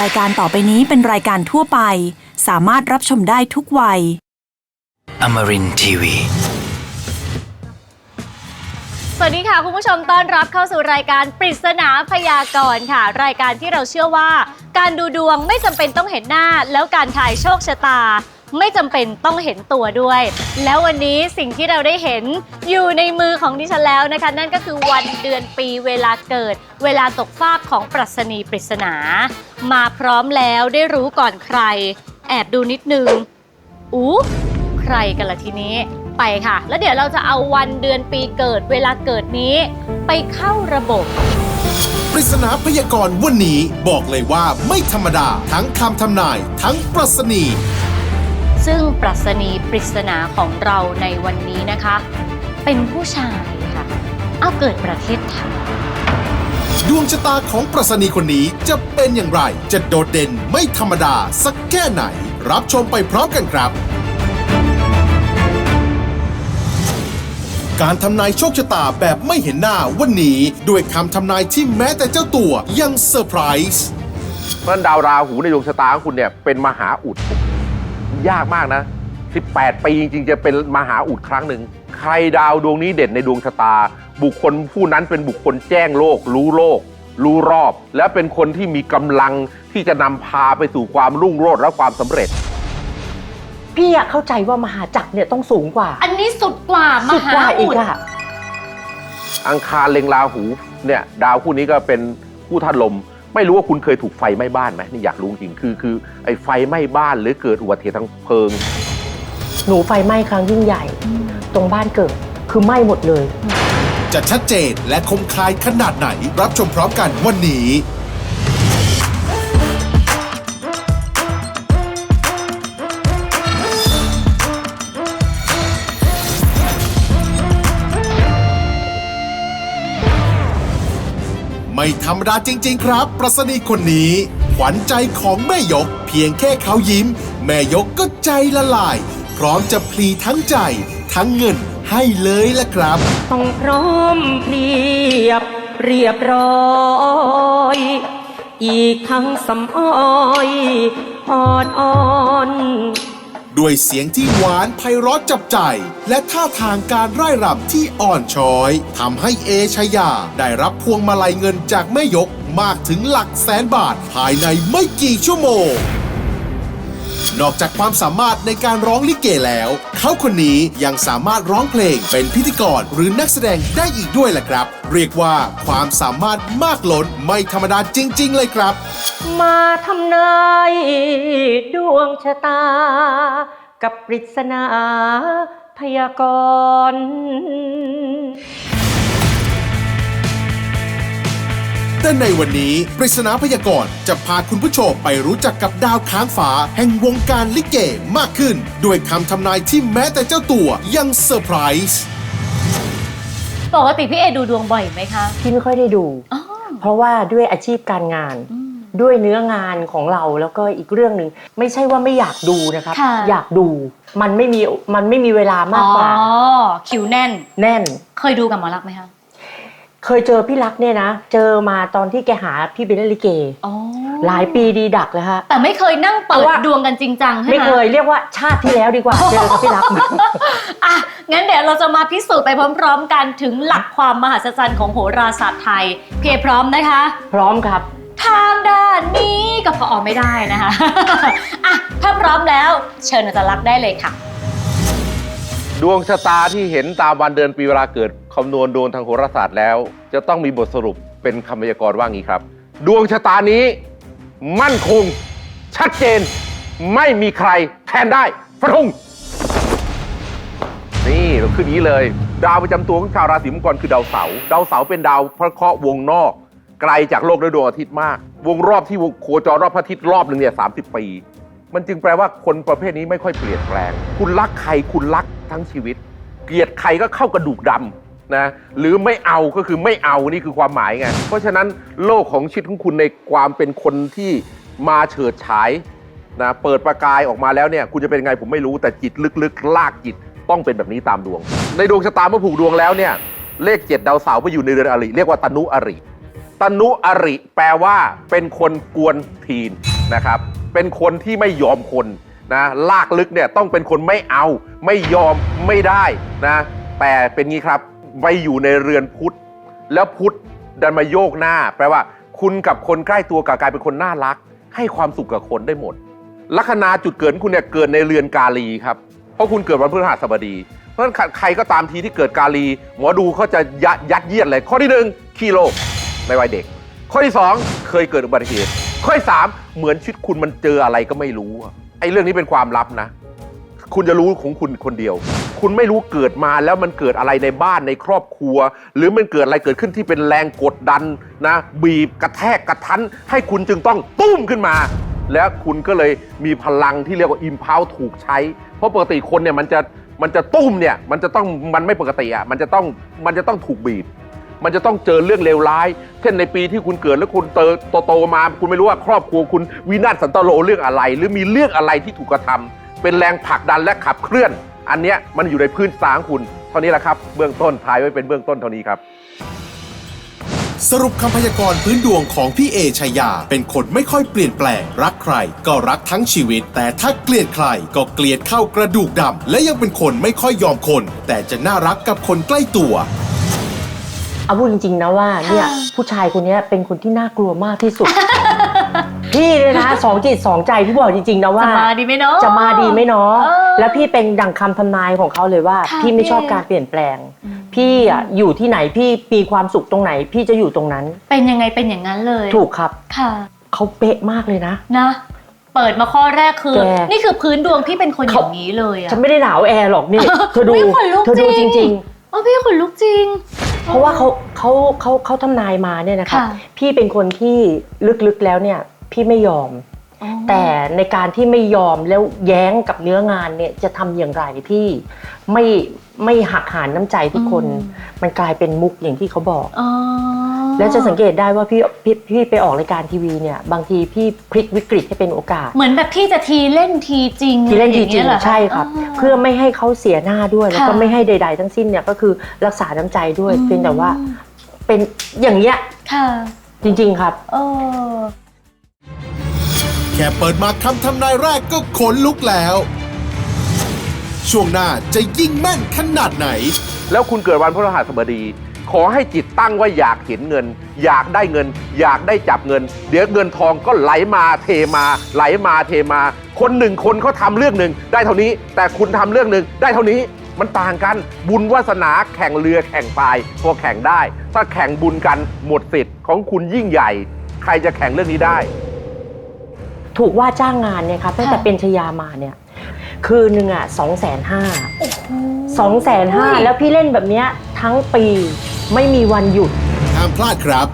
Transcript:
รายการต่อไปนี้เป็นรายการทั่วไป สามารถรับชมได้ทุกวัย Amarin Tiwi. สวัสดีค่ะ คุณผู้ชมต้อนรับเข้าสู่รายการปริศนาพยากรณ์ค่ะ รายการที่เราเชื่อว่า การดูดวงไม่จำเป็นต้องเห็นหน้า แล้วการทายโชคชะตา ไม่จำเป็นต้องเห็นตัวด้วย แล้ววันนี้สิ่งที่เราได้เห็นอยู่ในมือของดิฉันแล้วนะคะ นั่นก็คือวันเดือนปีเวลาเกิด เวลาตกฟากของปรัชนีปริศนา มาพร้อมแล้วได้รู้ก่อนใคร แอบดูนิดนึงอู้ใครกันล่ะทีนี้ไปค่ะ แล้วเดี๋ยวเราจะเอาวันเดือนปีเกิด เวลาเกิดนี้ไปเข้าระบบปริศนาพยากรณ์วันนี้บอกเลยว่าไม่ธรรมดาทั้งคำทำนายทั้งปรัชนี ซึ่งปรัชนีปริศนาของเราในวันนี้นะคะ เป็นผู้ชายค่ะเอาเกิดประเทศไทยดวงชะตาของปรัชนีคนนี้จะเป็นอย่างไร จะโดดเด่นไม่ธรรมดาสักแค่ไหน รับชมไปพร้อมกันครับ การทำนายโชคชะตาแบบไม่เห็นหน้าวันนี้ด้วยคำทำนายที่แม้แต่เจ้าตัวยังเซอร์ไพรส์เพราะฉะนั้นดาวราหูในดวงชะตาของคุณเนี่ยเป็นมหาอุด ยากมากนะ 18 ปีจริงๆจะเป็นมหาอุดครั้งหนึ่ง ใครดาวดวงนี้เด่นในดวงชะตา บุคคลผู้นั้นเป็นบุคคลแจ้งโลก รู้โลก รู้รอบ และเป็นคนที่มีกำลังที่จะนำพาไปสู่ความรุ่งโรจน์และความสำเร็จ พี่อะเข้าใจว่ามหาจักรเนี่ยต้องสูงกว่า อันนี้สุดกว่ามสุดหากว่าอีอุกดอะอังคารเล็งราหูเนี่ยดาวคู่นี้ก็เป็นผู้ท่านลม ไม่รู้ว่าคุณเคยถูกไฟไหม้บ้านไหมนี่อยากรู้จริงคือคือไอ้ไฟไหม้บ้านหรือเกิดอุบัติเหตุทางเพลิง หนูไฟไหม้ครั้งยิ่งใหญ่ ตรงบ้านเกิดคือไหม้หมดเลย จะชัดเจนและคมคายขนาดไหนรับชมพร้อมกันวันนี้ ไม่ธรรมดาจริง ๆ ครับ ประสนีคนนี้ ขวัญใจของแม่ยก เพียงแค่เขายิ้ม แม่ยกก็ใจละลาย พร้อมจะพลีทั้งใจ ทั้งเงินให้เลยละครับ ต้องพร้อมเพรียบเรียบร้อย อีกทั้งสำอ้อยอ่อนอ่อน ด้วยเสียงที่หวานไพเราะจับใจ และท่าทางการร่ายรำที่อ่อนช้อยทำให้เอชยาได้รับพวงมาลัยเงินจากแม่ยกมากถึงหลักแสนบาทภายในไม่กี่ชั่วโมง นอกจากความสามารถในการร้องลิเกแล้ว เขาคนนี้ยังสามารถร้องเพลงเป็นพิธีกรหรือนักแสดงได้อีกด้วยแหละครับ เรียกว่าความสามารถมากล้นไม่ธรรมดาจริง ๆ เลยครับ มาทำนายดวงชะตา กับปริศนาพยากรณ์ แต่ในวันนี้ ปริศนาพยากรณ์จะพาคุณผู้ชมไปรู้จักกับดาวค้างฟ้าแห่งวงการลิเกมากขึ้น ด้วยคำทำนายที่แม้แต่เจ้าตัวยังเซอร์ไพรส์ปกติพี่เอดูดวงบ่อยไหมคะ พี่ไม่ค่อยได้ดู อ๋อ เพราะว่าด้วยอาชีพการงาน อืม ด้วยเนื้องานของเราแล้วก็อีกเรื่องหนึ่งไม่ใช่ว่าไม่อยากดูนะครับ ค่ะ อยากดูมันไม่มีมันไม่มีเวลามากกว่า อ๋อ คิวแน่น แน่นเคยดูกับหมอรักษณ์ไหมคะ เคยเจอพี่รักเนี่ยนะ เจอมาตอนที่แกหาพี่เป็นเล่นลิเกอ๋อหลายปีดีดักเลยฮะ แต่ไม่เคยนั่งเปิแต่ดว่าดวงกันจริงจังใช่ไหมไม่เคยเรียกว่าชาติที่แล้วดีกว่าเจอกับพี่รักอะงั้นเดี๋ยวเราจะมาพิสูจน์ไปพร้อม ๆ กันถึงหลักความมหัศจรรย์ของโหราศาสตร์ไทย เพียพร้อมนะคะ พร้อมครับ ทางด้านนี้ก็พอออกไม่ได้นะคะอะถ้าพร้อมแล้ว เชิญอาจารย์ลักษณ์ได้เลยค่ะ ดวงชะตาที่เห็นตามวันเดือนปีเวลาเกิดคำนวณดวงทางโหราศาสตร์แล้ว จะต้องมีบทสรุปเป็นคำพยากรณ์ว่างี้ครับ ดวงชะตานี้ มั่นคง ชัดเจน ไม่มีใครแทนได้ฟันธงนี่เราขึ้นนี้เลย ดาวประจำตัวของชาวราศีมังกรคือดาวเสาร์ดาวเสาร์เป็นดาวพระเคราะห์วงนอก ไกลจากโลกและดวงอาทิตย์มาก วงรอบที่โคจรรอบพระอาทิตย์รอบหนึ่งเนี่ยสาปี มันจึงแปลว่าคนประเภทนี้ไม่ค่อยเปลี่ยนแปลง คุณรักใครคุณรักทั้งชีวิต เกลียดใครก็เข้ากระดูกดำนะหรือไม่เอาก็คือไม่เอานี่คือความหมายไงเพราะฉะนั้นโลกของชีวิตของคุณในความเป็นคนที่มาเฉิดฉายนะเปิดประกายออกมาแล้วเนี่ยคุณจะเป็นไงผมไม่รู้แต่จิตลึกๆ ลากจิตต้องเป็นแบบนี้ตามดวง ในดวงชะตาเมื่อผูกดวงแล้วเนี่ยเลขเจ็ดดาวเสาร์ไปอยู่ในเรือนอริเรียกว่าตนุอริตนุอริแปลว่าเป็นคนกวนทีนนะครับ เป็นคนที่ไม่ยอมคนนะลากลึกเนี่ยต้องเป็นคนไม่เอา ไม่ยอมไม่ได้นะแต่เป็นงี้ครับไปอยู่ในเรือนพุทธ แล้วพุทธดันมาโยกหน้า แปลว่า คุณกับคนใกล้ตัวกลายเป็นคนน่ารัก ให้ความสุขกับคนได้หมดลัคนาจุดเกิดคุณเนี่ยเกิดในเรือนกาลีครับเพราะคุณเกิดวันพฤหัสบดี เพราะฉะนั้นใครก็ตามทีที่เกิดกาลี หมอดูเขาจะยัดยัดเยียดเลยข้อที่หนึ่งขี้โลภในวัยเด็ก ข้อที่สองเคยเกิดอุบัติเหตุ ข้อที่สามเหมือนชีวิตคุณมันเจออะไรก็ไม่รู้อะไอ้เรื่องนี้เป็นความลับนะ คุณจะรู้ของคุณคนเดียว คุณไม่รู้เกิดมาแล้วมันเกิดอะไรในบ้านในครอบครัว หรือมันเกิดอะไรเกิดขึ้นที่เป็นแรงกดดันนะ บีบกระแทกกระทันให้คุณจึงต้องตุ้มขึ้นมา แล้วคุณก็เลยมีพลังที่เรียกว่าอิมพาวถูกใช้ เพราะปกติคนเนี่ยมันจะมันจะตุ้มเนี่ยมันจะต้องมันไม่ปกติอะมันจะต้องมันจะต้องถูกบีบ มันจะต้องเจอเรื่องเลวร้าย เช่นในปีที่คุณเกิดแล้วคุณเติโตโตมา คุณไม่รู้ว่าครอบครัวคุณวินาศสันตโลเรื่องอะไร หรือมีเรื่องอะไรที่ถูกกระทำเป็นแรงผลักดันและขับเคลื่อน อันเนี้ยมันอยู่ในพื้นสางคุณ เท่านี้แหละครับเบื้องต้นทายไว้เป็นเบื้องต้นเท่านี้ครับสรุปคำพยากรณ์พื้นดวงของพี่เอชายา เป็นคนไม่ค่อยเปลี่ยนแปลง รักใคร ก็รักทั้งชีวิต แต่ถ้าเกลียดใครก็เกลียดเข้ากระดูกดำและยังเป็นคนไม่ค่อยยอมคน แต่จะน่ารักกับคนใกล้ตัว เอาพูดจริงๆนะว่าเนี่ยผู้ชายคนเนี้ยเป็นคนที่น่ากลัวมากที่สุด พี่เลยนะสองจิตสองใจพี่บอกจริงๆนะว่า จะมาดีไหมเนาะจะมาดีไหมเนาะเออแล้วพี่เป็นดังคำทำนายของเขาเลยว่าค่ะพี่ไม่ชอบพี่การเปลี่ยนแปลง พี่อะอยู่ที่ไหนพี่มีความสุขตรงไหน พี่จะอยู่ตรงนั้น เป็นยังไงเป็นอย่างนั้นเลย ถูกครับค่ะเขาเป๊ะมากเลยนะนะเปิดมาข้อแรกคือแกนี่คือพื้นดวงพี่เป็นคนอเขาย่างนี้เลยอะฉันไม่ได้หนาวแอร์หรอกนี่เธอดูไม่ขนลุกเธอดูจจริงริงอ๋อพี่ขนลุกจริงๆ เพราะว่าเขาเขาเขาเขาทำนายมาเนี่ยนะครับค่ะพี่เป็นคนที่ลึกๆแล้วเนี่ยพี่ไม่ยอมอ๋อแต่ในการที่ไม่ยอมแล้วแย้งกับเนื้องานเนี่ยจะทำอย่างไรที่ไม่ไม่หักหานน้ำใจทุกคนมันกลายเป็นมุกอย่างที่เขาบอก อ๋อ แล้วจะสังเกตได้ว่าพี่พี่พี่ไปออกรายการทีวีเนี่ยบางทีพี่พลิกวิกฤตให้เป็นโอกาส เหมือนแบบพี่จะทีเล่นทีจริงที่เล่นอะทีไอย่าจริงเยเหอคะใช่ครับาเพื่อไม่ให้เขาเสียหน้าด้วยแล้วก็ค่ะไม่ให้ใด ๆ ทั้งสิ้นเนี่ยก็คือรักษาน้ำใจด้วยอืมเพียงแต่ว่าเป็นอย่างเงี้ยค่ะจริง ๆ ครับเออแค่เปิดมาคำทำนายแรกก็ขนลุกแล้ว ช่วงหน้าจะยิ่งแม่นขนาดไหน แล้วคุณเกิดวันพฤหัสบดี ขอให้จิตตั้งว่าอยากเห็นเงิน อยากได้เงิน อยากได้จับเงิน เดี๋ยวเงินทองก็ไหลมาเทมา ไหลมาเทมา คนหนึ่งคนเขาทำเรื่องหนึ่งได้เท่านี้ แต่คุณทำเรื่องหนึ่งได้เท่านี้มันต่างกันบุญวาสนาแข่งเรือแข่งพายพอแข่งได้ ถ้าแข่งบุญกันหมดสิทธิ์ของคุณยิ่งใหญ่ ใครจะแข่งเรื่องนี้ได้ ถูกว่าจ้างงานเนี่ยครับตั้งแต่ค่ะเป็นชยามาเนี่ย คืนหนึ่งอะสองแสนห้าสองแสนห้าแล้วพี่เล่นแบบเนี้ยทั้งปี ไม่มีวันหยุด ห้ามพลาดครับ